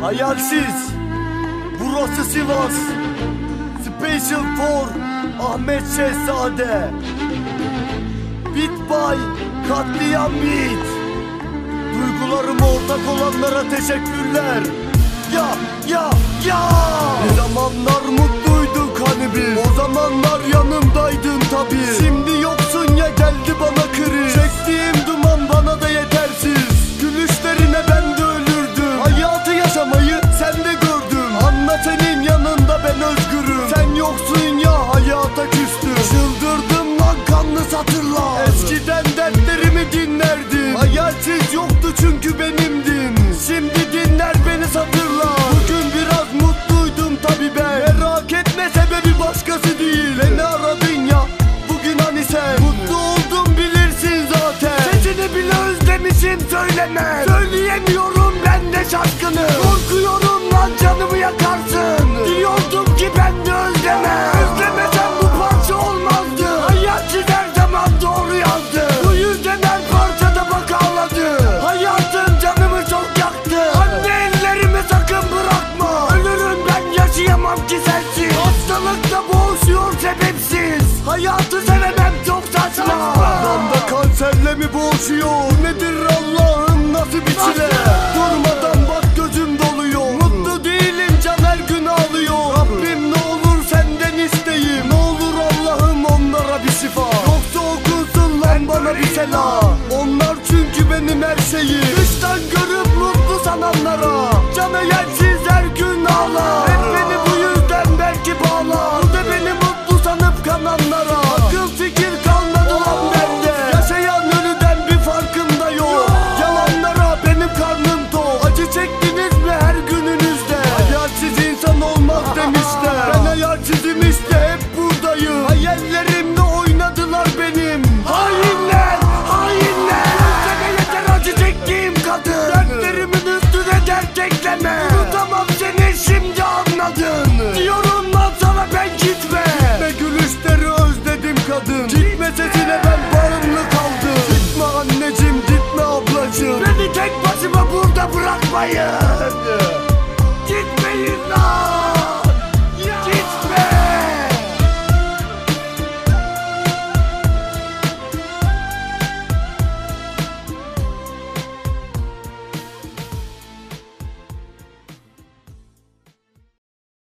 Hayalsiz. Burası Sivas. Special for Ahmet Şehzade. Beat by Katliam Beat Duygularıma ortak olanlara teşekkürler. Ya ya ya. Bir zamanlar mutluyduk hani biz. O zamanlar yanımdaydın tabi Şimdi yoksun ya geldi bana Hayalsiz yoktu çünkü benimdin. Şimdi dinler beni satırlar. Bugün biraz mutluydum tabi ben. Merak etme sebebi başkası değil. Beni aradın ya bugün hani sen. Mutlu oldum bilirsin zaten. Sesini bile özlemişim söyleme Söyleyemiyorum ben de şaşkınım Korkuyorum lan canımı yakarsın yaşayamam ki sensiz Hastalıkta boğuşuyor sebepsiz. Hayatı sevemem çok saçma Damda kanserle mi boğuşuyor? Nedir Allah'ım nasıl bir çile? Durmadan bak gözüm doluyor. Mutlu değilim can her gün ağlıyor. Rabbim ne olur senden isteyim Ne olur Allah'ım onlara bir şifa. Yoksa okunsun lan bana bir selam Onlar çünkü benim her şeyim. Dıştan görüp mutlu sananlara kadın Gitme sesine ben bağımlı kaldım. Gitme anneciğim gitme ablacığım. Beni tek başıma burada bırakmayın